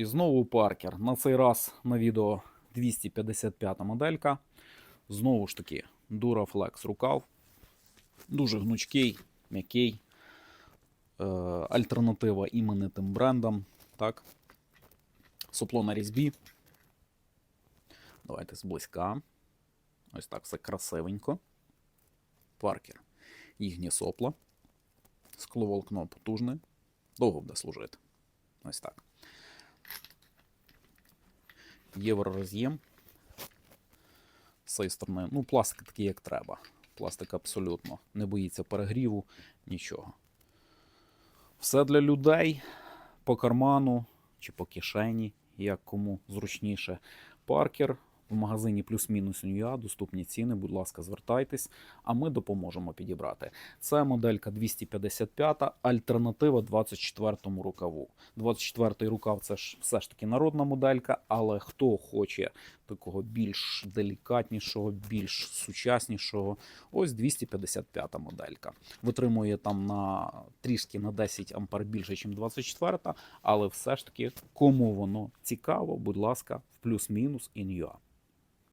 І знову паркер. На цей раз на відео 255 моделька. Знову ж таки, Duraflex рукав. Дуже гнучкий, м'який. Е, альтернатива іменитим брендам. Так. Сопло на різьбі. Давайте зблизька. Ось так все красивенько. Паркер. Їхнє сопло. Скловолокно потужне. Довго буде служити. Ось так. Євророз'єм. З цієї сторони. Ну, пластик такий, як треба. Пластик абсолютно не боїться перегріву, нічого. Все для людей по карману чи по кишені, як кому зручніше. Паркер в магазині плюс-мінус ЮА, доступні ціни, будь ласка, звертайтесь, а ми допоможемо підібрати. Це моделька 255, альтернатива 24 рукаву. 24-й рукав це ж все ж таки народна моделька, але хто хоче такого більш делікатнішого, більш сучаснішого, ось 255 моделька. Витримує там на трішки на 10 ампер більше, ніж 24, але все ж таки, кому воно цікаво, будь ласка, в плюс-мінус UA.